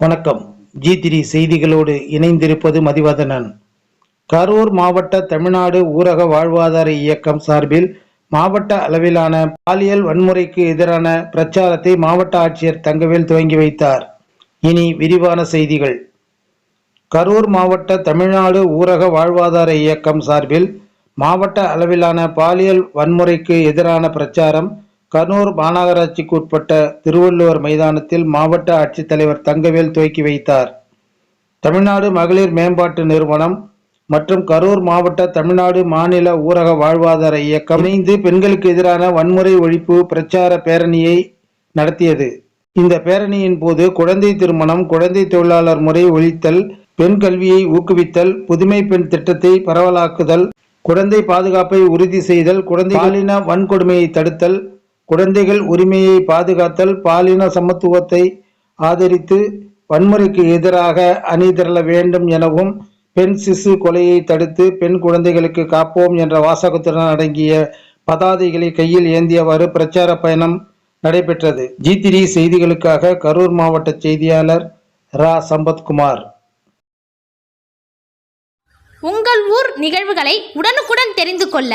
வணக்கம். ஜி திரி செய்திகளோடு இணைந்திருப்பது மதிவதனன். கரூர் மாவட்ட தமிழ்நாடு ஊரக வாழ்வாதார இயக்கம் சார்பில் மாவட்ட அளவிலான பாலியல் வன்முறைக்கு எதிரான பிரச்சாரத்தை மாவட்ட ஆட்சியர் தங்கவேல் துவங்கி வைத்தார். இனி விரிவான செய்திகள். கரூர் மாவட்ட தமிழ்நாடு ஊரக வாழ்வாதார இயக்கம் சார்பில் மாவட்ட அளவிலான பாலியல் வன்முறைக்கு எதிரான பிரச்சாரம் கரூர் மாநகராட்சிக்கு உட்பட்ட திருவள்ளுவர் மைதானத்தில் மாவட்ட ஆட்சித்தலைவர் தங்கவேல் துவக்கி வைத்தார். தமிழ்நாடு மகளிர் மேம்பாட்டு நிறுவனம் மற்றும் கரூர் மாவட்ட தமிழ்நாடு மாநில ஊரக வாழ்வாதார இயக்கம் இணைந்து பெண்களுக்கு எதிரான வன்முறை ஒழிப்பு பிரச்சார பேரணியை நடத்தியது. இந்த பேரணியின் போது குழந்தை திருமணம் குழந்தை தொழிலாளர் முறை ஒழித்தல் பெண் கல்வியை ஊக்குவித்தல் புதுமை பெண் திட்டத்தை பரவலாக்குதல் குழந்தை பாதுகாப்பை உறுதி செய்தல் குழந்தை பாலின வன்கொடுமையை தடுத்தல் குழந்தைகள் உரிமையை பாதுகாத்தல் பாலின சமத்துவத்தை ஆதரித்து வன்முறைக்கு எதிராக அணிதிரள வேண்டும் எனவும் பெண் சிசு கொலையை தடுத்து பெண் குழந்தைகளுக்கு காப்போம் என்ற வாசகத்துடன் அடங்கிய பதாதைகளை கையில் ஏந்தியவாறு பிரச்சார பயணம் நடைபெற்றது. ஜி திரி செய்திகளுக்காக கரூர் மாவட்ட செய்தியாளர் ரா. சம்பத்குமார். உங்கள் ஊர் நிகழ்வுகளை உடனுக்குடன் தெரிந்து கொள்ள